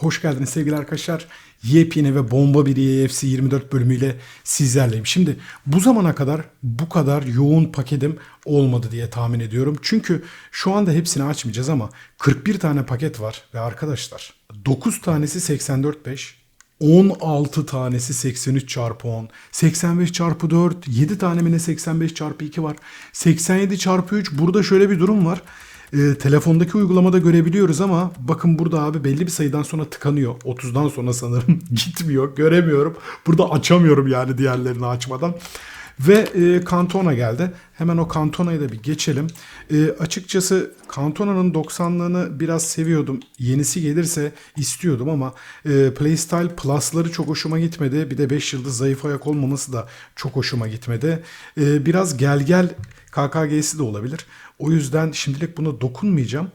Hoş geldiniz sevgili arkadaşlar. Yepyeni ve bomba bir EFC 24 bölümüyle sizlerleyim. Şimdi bu zamana kadar bu kadar yoğun paketim olmadı diye tahmin ediyorum. Çünkü şu anda hepsini açmayacağız ama 41 tane paket var ve arkadaşlar 9 tanesi 84.5, 16 tanesi 83 çarpı 10, 85 çarpı 4, 7 tane mi ne 85 çarpı 2 var, 87 çarpı 3. Burada şöyle bir durum var. Ee, telefondaki uygulamada görebiliyoruz ama bakın burada abi belli bir sayıdan sonra tıkanıyor. 30'dan sonra sanırım gitmiyor. Göremiyorum. Burada açamıyorum yani diğerlerini açmadan. Ve e, Kantona geldi. Hemen o Kantona'ya da bir geçelim. E, açıkçası Kantona'nın 90'lığını biraz seviyordum. Yenisi gelirse istiyordum ama e, Playstyle Plus'ları çok hoşuma gitmedi. Bir de 5 yıldız zayıf ayak olmaması da çok hoşuma gitmedi. E, biraz gel gel KKG'si de olabilir. O yüzden şimdilik buna dokunmayacağım.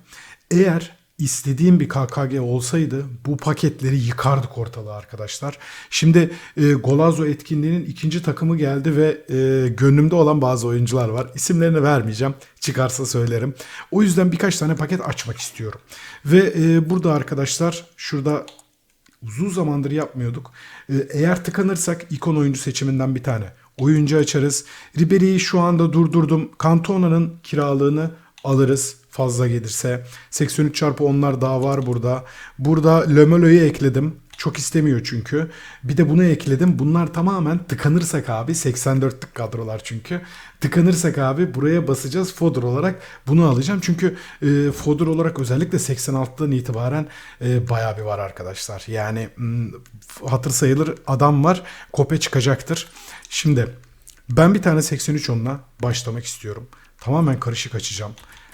Eğer istediğim bir KKG olsaydı bu paketleri yıkardık ortalığı arkadaşlar. Şimdi e, Golazo etkinliğinin ikinci takımı geldi ve e, gönlümde olan bazı oyuncular var. İsimlerini vermeyeceğim. Çıkarsa söylerim. O yüzden birkaç tane paket açmak istiyorum. Ve e, burada arkadaşlar şurada uzun zamandır yapmıyorduk. Ee, Eğer tıkanırsak ikon oyuncu seçiminden bir tane oyuncu açarız. Ribery'i şu anda durdurdum. Cantona'nın kiralığını alırız fazla gelirse. 83 çarpı onlar daha var burada. Burada Lömolo'yu ekledim. Çok istemiyor çünkü. Bir de bunu ekledim. Bunlar tamamen tıkanırsak abi 84'lük kadrolar çünkü. Tıkanırsak abi buraya basacağız fodder olarak bunu alacağım. Çünkü e, fodder olarak özellikle 86'dan itibaren e, bayağı bir var arkadaşlar. Yani hmm, hatır sayılır adam var. Kope çıkacaktır. Şimdi ben bir tane 83 onunla başlamak istiyorum. Tamamen karışık açacağım.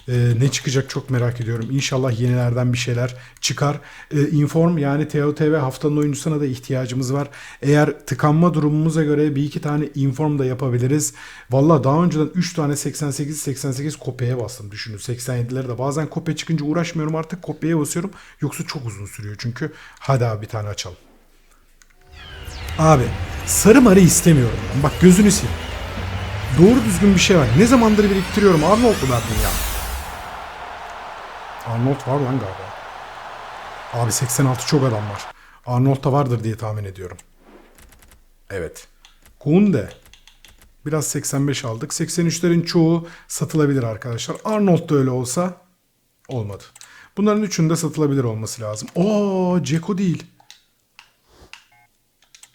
Ee, ne çıkacak çok merak ediyorum. İnşallah yenilerden bir şeyler çıkar. Ee, inform yani TOTV haftanın oyuncusuna da ihtiyacımız var. Eğer tıkanma durumumuza göre bir iki tane inform da yapabiliriz. Valla daha önceden 3 tane 88-88 kopyaya bastım düşünün. 87'leri de bazen kopya çıkınca uğraşmıyorum artık kopyaya basıyorum. Yoksa çok uzun sürüyor çünkü. Hadi abi bir tane açalım. Abi sarı marı istemiyorum. Bak gözünü sil. Doğru düzgün bir şey var. Ne zamandır biriktiriyorum. Arnold mu verdin ya? Arnold var lan galiba. Abi 86 çok adam var. Arnold da vardır diye tahmin ediyorum. Evet. Kunde. Biraz 85 aldık. 83'lerin çoğu satılabilir arkadaşlar. Arnold da öyle olsa olmadı. Bunların üçünde satılabilir olması lazım. Oo, Ceko değil.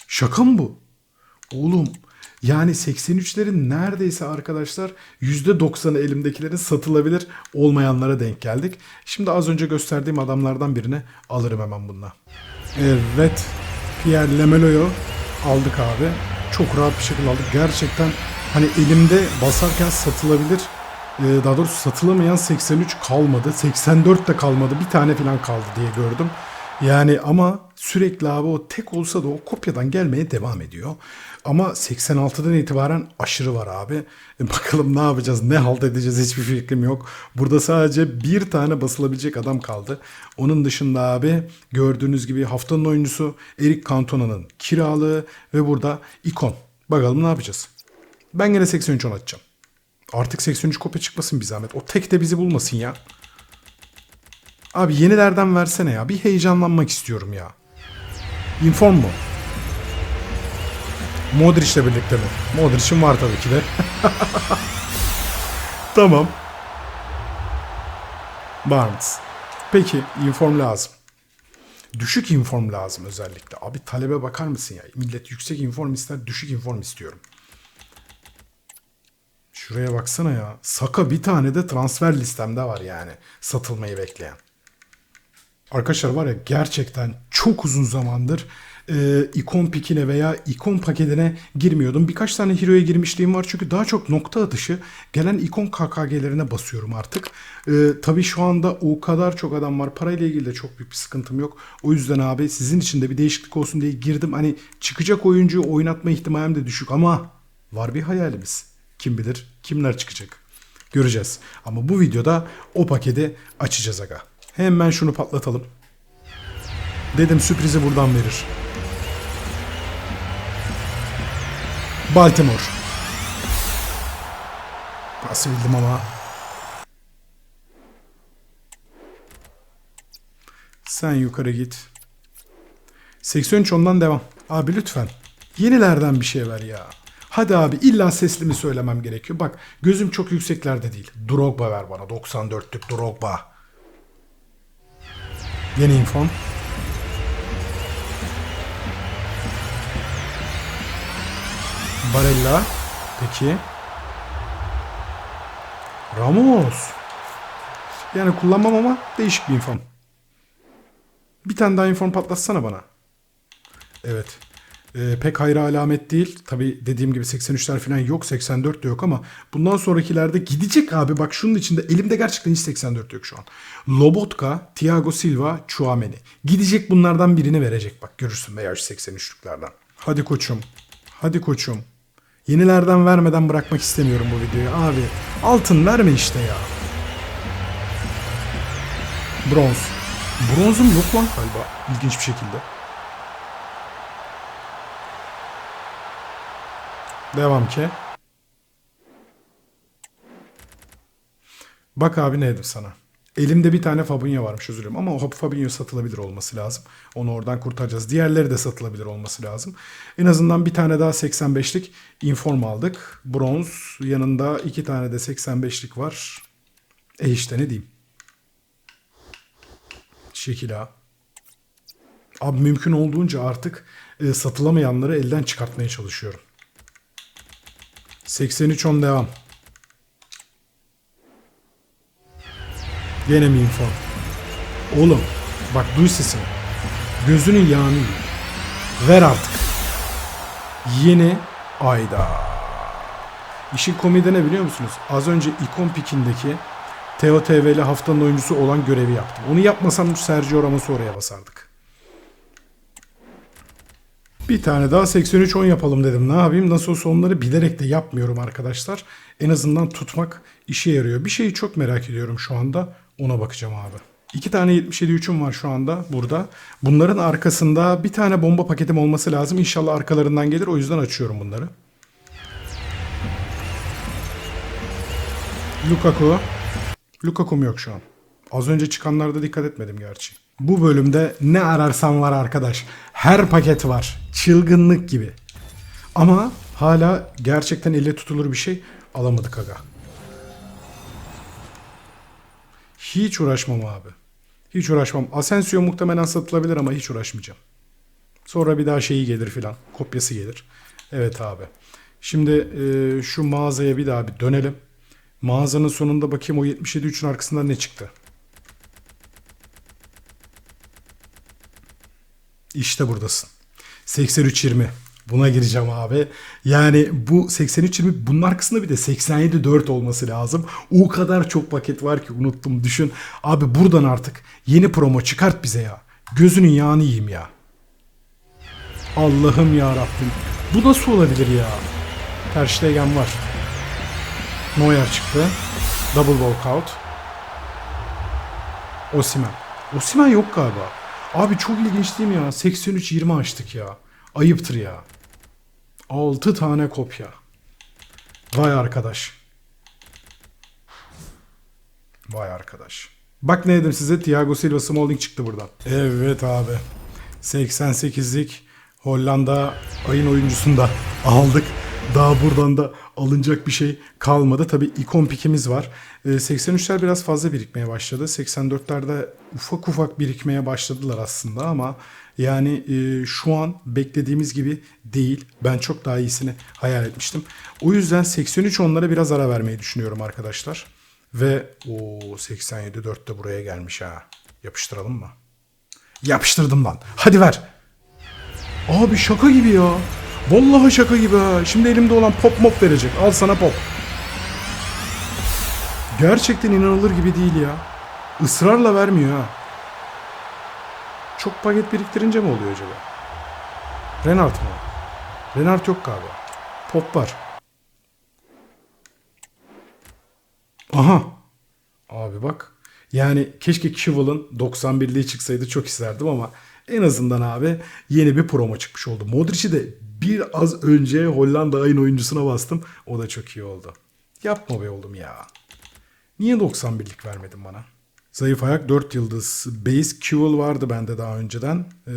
Şaka mı bu? Oğlum yani 83'lerin neredeyse arkadaşlar %90'ı elimdekilerin satılabilir olmayanlara denk geldik. Şimdi az önce gösterdiğim adamlardan birini alırım hemen bununla. Evet. Pierre Lemelo'yu aldık abi. Çok rahat bir şekilde aldık. Gerçekten hani elimde basarken satılabilir. Ee, Daha doğrusu satılamayan 83 kalmadı. 84 de kalmadı. Bir tane falan kaldı diye gördüm. Yani ama sürekli abi o tek olsa da o kopyadan gelmeye devam ediyor. Ama 86'dan itibaren aşırı var abi. E bakalım ne yapacağız, ne halt edeceğiz hiçbir fikrim yok. Burada sadece bir tane basılabilecek adam kaldı. Onun dışında abi gördüğünüz gibi haftanın oyuncusu Eric Cantona'nın kiralığı ve burada ikon. Bakalım ne yapacağız. Ben gene 83 on atacağım. Artık 83 kopya çıkmasın bir zahmet. O tek de bizi bulmasın ya. Abi yenilerden versene ya. Bir heyecanlanmak istiyorum ya. Inform mu? Modric'le birlikte mi? Modric'in var tabii ki de. tamam. Barnes. Peki inform lazım. Düşük inform lazım özellikle. Abi talebe bakar mısın ya? Millet yüksek inform ister, düşük inform istiyorum. Şuraya baksana ya. Saka bir tane de transfer listemde var yani. Satılmayı bekleyen. Arkadaşlar var ya gerçekten çok uzun zamandır e, ikon pikine veya ikon paketine girmiyordum. Birkaç tane hero'ya girmişliğim var çünkü daha çok nokta atışı gelen ikon KKG'lerine basıyorum artık. E, tabii şu anda o kadar çok adam var. Parayla ilgili de çok büyük bir sıkıntım yok. O yüzden abi sizin için de bir değişiklik olsun diye girdim. Hani çıkacak oyuncuyu oynatma ihtimalim de düşük ama var bir hayalimiz. Kim bilir kimler çıkacak. Göreceğiz. Ama bu videoda o paketi açacağız aga. Hemen şunu patlatalım. Dedim sürprizi buradan verir. Baltimore. Nasıl bildim ama. Sen yukarı git. 83 ondan devam. Abi lütfen. Yenilerden bir şey ver ya. Hadi abi illa sesli mi söylemem gerekiyor? Bak gözüm çok yükseklerde değil. Drogba ver bana. 94'lük Drogba. Yeni infom. Barella. Peki. Ramos. Yani kullanmam ama değişik bir inform. Bir tane daha inform patlatsana bana. Evet. Ee, pek hayra alamet değil. Tabi dediğim gibi 83'ler falan yok. 84 de yok ama bundan sonrakilerde gidecek abi. Bak şunun içinde elimde gerçekten hiç 84 yok şu an. Lobotka, Thiago Silva, Chouameni. Gidecek bunlardan birini verecek. Bak görürsün veya şu 83'lüklerden. Hadi koçum. Hadi koçum. Yenilerden vermeden bırakmak istemiyorum bu videoyu. Abi altın verme işte ya. Bronz. Bronzum yok lan galiba. İlginç bir şekilde. Devam ki. Bak abi ne dedim sana. Elimde bir tane Fabinho varmış özür dilerim. Ama o Fabinho satılabilir olması lazım. Onu oradan kurtaracağız. Diğerleri de satılabilir olması lazım. En azından bir tane daha 85'lik inform aldık. Bronz yanında iki tane de 85'lik var. E işte ne diyeyim. Şekil ha. Abi mümkün olduğunca artık e, satılamayanları elden çıkartmaya çalışıyorum. 83 on devam. Gene mi info? Oğlum bak duy sesini. Gözünün yağını. Ver artık. Yeni ayda. İşin komedi ne biliyor musunuz? Az önce ikon pikindeki Teo TV'li haftanın oyuncusu olan görevi yaptım. Onu yapmasam Sergio Ramos'u oraya basardık. Bir tane daha 83-10 yapalım dedim. Ne yapayım? Nasıl olsa onları bilerek de yapmıyorum arkadaşlar. En azından tutmak işe yarıyor. Bir şeyi çok merak ediyorum şu anda. Ona bakacağım abi. İki tane 77 3'üm var şu anda burada. Bunların arkasında bir tane bomba paketim olması lazım. İnşallah arkalarından gelir. O yüzden açıyorum bunları. Lukaku. Lukaku'm yok şu an. Az önce çıkanlarda dikkat etmedim gerçi. Bu bölümde ne ararsan var arkadaş. Her paket var. Çılgınlık gibi. Ama hala gerçekten elle tutulur bir şey alamadık aga. Hiç uğraşmam abi. Hiç uğraşmam. Asensio muhtemelen satılabilir ama hiç uğraşmayacağım. Sonra bir daha şeyi gelir filan. Kopyası gelir. Evet abi. Şimdi e, şu mağazaya bir daha bir dönelim. Mağazanın sonunda bakayım o 77 3'ün arkasında ne çıktı. İşte buradasın. 83-20. Buna gireceğim abi. Yani bu 83-20 bunun arkasında bir de 87-4 olması lazım. O kadar çok paket var ki unuttum düşün. Abi buradan artık yeni promo çıkart bize ya. Gözünün yağını yiyeyim ya. Allah'ım ya Rabbim. Bu nasıl olabilir ya? Ter Stegen var. Neuer çıktı. Double walkout. Osimen. Osimen yok galiba. Abi çok ilginç değil mi ya? 83-20 açtık ya. Ayıptır ya. 6 tane kopya. Vay arkadaş. Vay arkadaş. Bak ne dedim size Thiago Silva Smalling çıktı buradan. Evet abi. 88'lik Hollanda ayın oyuncusunu da aldık. Daha buradan da alınacak bir şey kalmadı. Tabii ikon pikimiz var. Ee, 83'ler biraz fazla birikmeye başladı. 84'lerde ufak ufak birikmeye başladılar aslında ama yani e, şu an beklediğimiz gibi değil. Ben çok daha iyisini hayal etmiştim. O yüzden 83 onlara biraz ara vermeyi düşünüyorum arkadaşlar. Ve o 87 4 de buraya gelmiş ha. Yapıştıralım mı? Yapıştırdım lan. Hadi ver. Abi şaka gibi ya. Vallahi şaka gibi ha. Şimdi elimde olan pop mop verecek. Al sana pop. Gerçekten inanılır gibi değil ya. Israrla vermiyor ha. Çok paket biriktirince mi oluyor acaba? Renard mı? Renard yok galiba. Pop var. Aha. Abi bak. Yani keşke Kival'ın 91'liği çıksaydı çok isterdim ama en azından abi yeni bir promo çıkmış oldu. Modric'i de bir az önce Hollanda ayın oyuncusuna bastım. O da çok iyi oldu. Yapma be oğlum ya. Niye 91'lik vermedin bana? Zayıf ayak 4 yıldız. Base Kewell vardı bende daha önceden. Ee,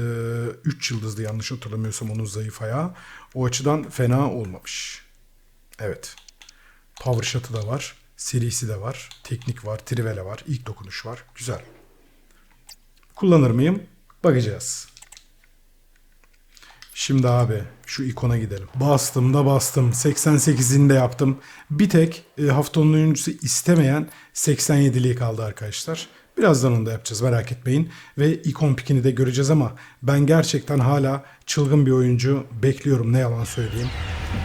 3 yıldızdı yanlış hatırlamıyorsam onun zayıf ayağı. O açıdan fena olmamış. Evet. Power Shot'ı da var. Serisi de var. Teknik var. Trivele var. ilk dokunuş var. Güzel. Kullanır mıyım? Bakacağız. Şimdi abi şu ikona gidelim. Bastım da bastım. 88'ini de yaptım. Bir tek e, haftanın oyuncusu istemeyen 87'liği kaldı arkadaşlar. Birazdan onu da yapacağız merak etmeyin. Ve ikon pikini de göreceğiz ama ben gerçekten hala çılgın bir oyuncu bekliyorum ne yalan söyleyeyim.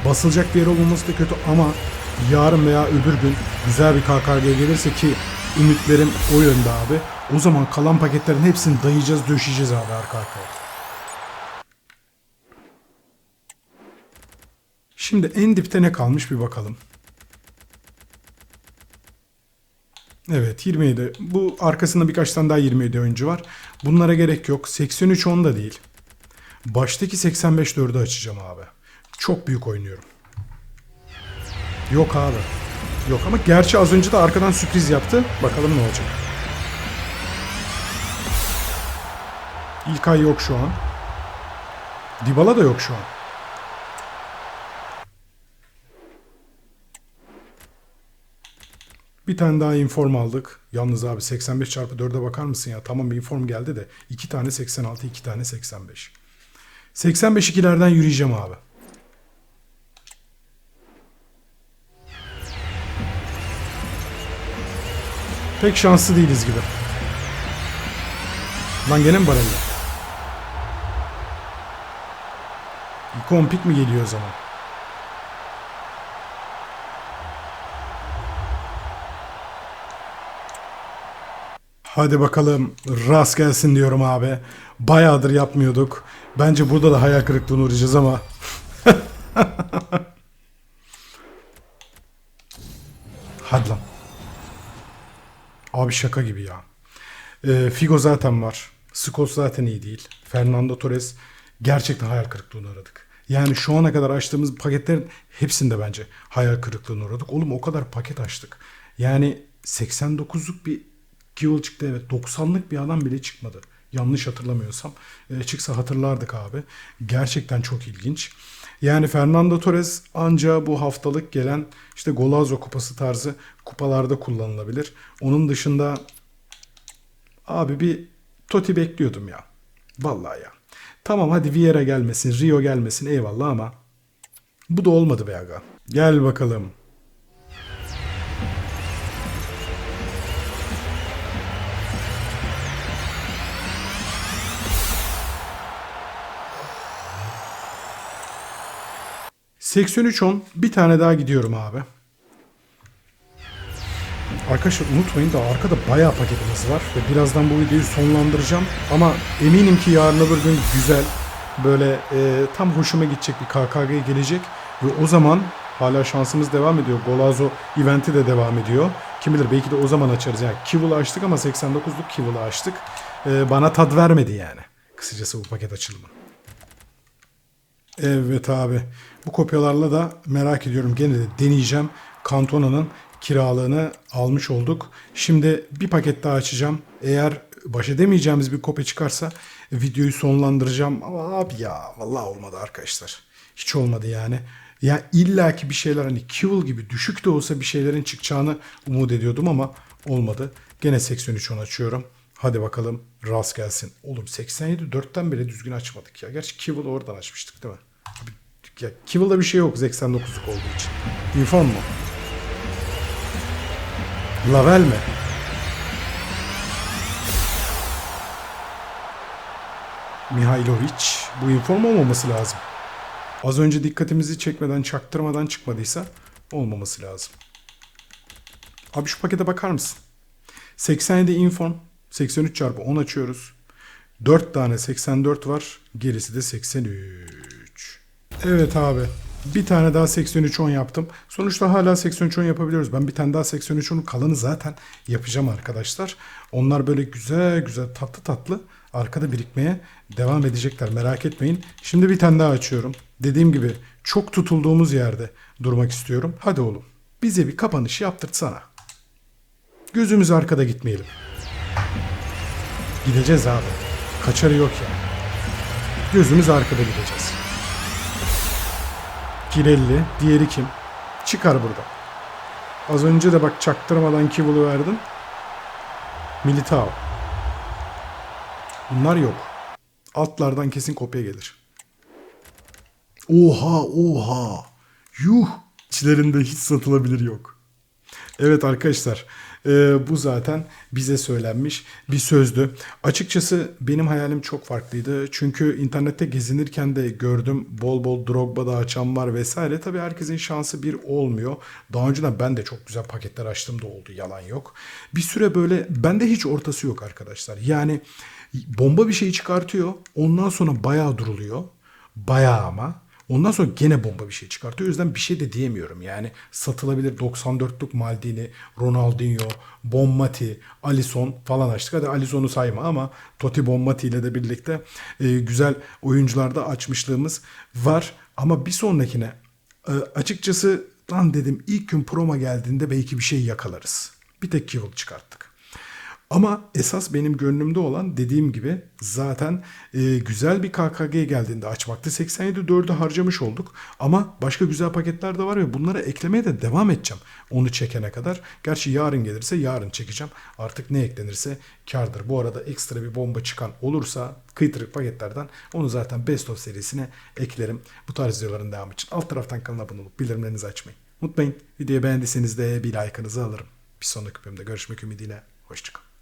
Basılacak bir yer olmaması da kötü ama yarın veya öbür gün güzel bir KKG gelirse ki ümitlerim o yönde abi. O zaman kalan paketlerin hepsini dayayacağız döşeyeceğiz abi arka arkaya. Şimdi en dipte ne kalmış bir bakalım. Evet 27. Bu arkasında birkaç tane daha 27 oyuncu var. Bunlara gerek yok. 83 10 da değil. Baştaki 85 4'ü açacağım abi. Çok büyük oynuyorum. Yok abi. Yok ama gerçi az önce de arkadan sürpriz yaptı. Bakalım ne olacak. İlkay yok şu an. Dybala da yok şu an. Bir tane daha inform aldık. Yalnız abi 85 çarpı 4'e bakar mısın ya? Tamam bir inform geldi de. 2 tane 86, 2 tane 85. 85 ikilerden yürüyeceğim abi. Pek şanslı değiliz gibi. Lan gene mi Barella? İkon pik mi geliyor o zaman? Hadi bakalım rast gelsin diyorum abi. Bayağıdır yapmıyorduk. Bence burada da hayal kırıklığına uğrayacağız ama. Hadi lan. Abi şaka gibi ya. Ee, Figo zaten var. Scholes zaten iyi değil. Fernando Torres gerçekten hayal kırıklığına uğradık. Yani şu ana kadar açtığımız paketlerin hepsinde bence hayal kırıklığına uğradık. Oğlum o kadar paket açtık. Yani 89'luk bir Kewell çıktı evet. 90'lık bir adam bile çıkmadı. Yanlış hatırlamıyorsam. E, çıksa hatırlardık abi. Gerçekten çok ilginç. Yani Fernando Torres anca bu haftalık gelen işte Golazo kupası tarzı kupalarda kullanılabilir. Onun dışında abi bir Totti bekliyordum ya. Vallahi ya. Tamam hadi Vieira gelmesin, Rio gelmesin eyvallah ama bu da olmadı be aga. Gel bakalım. ...83-10 bir tane daha gidiyorum abi. Arkadaşlar unutmayın da arkada bayağı paketimiz var ve birazdan bu videoyu sonlandıracağım. Ama eminim ki yarın öbür gün güzel böyle e, tam hoşuma gidecek bir KKG gelecek. Ve o zaman hala şansımız devam ediyor. Golazo eventi de devam ediyor. Kim bilir belki de o zaman açarız. Yani Kivul'u açtık ama 89'luk Kivul'u açtık. E, bana tad vermedi yani. Kısacası bu paket açılımı. Evet abi. Bu kopyalarla da merak ediyorum. Gene de deneyeceğim. Cantona'nın kiralığını almış olduk. Şimdi bir paket daha açacağım. Eğer baş edemeyeceğimiz bir kopya çıkarsa videoyu sonlandıracağım. Ama abi ya vallahi olmadı arkadaşlar. Hiç olmadı yani. Ya illaki bir şeyler hani Kewell gibi düşük de olsa bir şeylerin çıkacağını umut ediyordum ama olmadı. Gene 83 açıyorum. Hadi bakalım rast gelsin. Oğlum 87 4'ten bile düzgün açmadık ya. Gerçi Kewell'ı oradan açmıştık değil mi? Abi, ya Kewell'da bir şey yok 89'luk olduğu için. Inform mu? Lavel mi? Mihailovic. Bu inform olmaması lazım. Az önce dikkatimizi çekmeden, çaktırmadan çıkmadıysa olmaması lazım. Abi şu pakete bakar mısın? 87 inform, 83 çarpı 10 açıyoruz. 4 tane 84 var, gerisi de 83. Evet abi. Bir tane daha 83-10 yaptım. Sonuçta hala 83-10 yapabiliyoruz. Ben bir tane daha 83-10'un kalanı zaten yapacağım arkadaşlar. Onlar böyle güzel güzel tatlı tatlı arkada birikmeye devam edecekler. Merak etmeyin. Şimdi bir tane daha açıyorum. Dediğim gibi çok tutulduğumuz yerde durmak istiyorum. Hadi oğlum bize bir kapanış yaptırtsana. Gözümüz arkada gitmeyelim. Gideceğiz abi. Kaçarı yok yani. Gözümüz arkada gideceğiz. Pirelli. Diğeri kim? Çıkar burada. Az önce de bak çaktırmadan Kivul'u verdim. Militao. Bunlar yok. Altlardan kesin kopya gelir. Oha oha. Yuh. İçlerinde hiç satılabilir yok. Evet arkadaşlar e, bu zaten bize söylenmiş bir sözdü. Açıkçası benim hayalim çok farklıydı. Çünkü internette gezinirken de gördüm bol bol Drogba'da açan var vesaire. Tabii herkesin şansı bir olmuyor. Daha önceden ben de çok güzel paketler açtım da oldu yalan yok. Bir süre böyle bende hiç ortası yok arkadaşlar. Yani bomba bir şey çıkartıyor ondan sonra bayağı duruluyor. Bayağı ama. Ondan sonra gene bomba bir şey çıkartıyor. O yüzden bir şey de diyemiyorum. Yani satılabilir 94'lük Maldini, Ronaldinho, Bonmati, Alisson falan açtık. Hadi Alisson'u sayma ama Totti Bonmati ile de birlikte e, güzel oyuncularda açmışlığımız var. Ama bir sonrakine e, açıkçası lan dedim ilk gün Proma geldiğinde belki bir şey yakalarız. Bir tek Kivil çıkarttık. Ama esas benim gönlümde olan dediğim gibi zaten e, güzel bir KKG geldiğinde açmaktı. 87 4'ü harcamış olduk. Ama başka güzel paketler de var ve bunları eklemeye de devam edeceğim. Onu çekene kadar. Gerçi yarın gelirse yarın çekeceğim. Artık ne eklenirse kardır. Bu arada ekstra bir bomba çıkan olursa kıytırık paketlerden onu zaten Best of serisine eklerim. Bu tarz videoların devamı için alt taraftan kanala abone olup bildirimlerinizi açmayı unutmayın. Videoyu beğendiyseniz de bir like'ınızı alırım. Bir sonraki bölümde görüşmek ümidiyle. Hoşçakalın.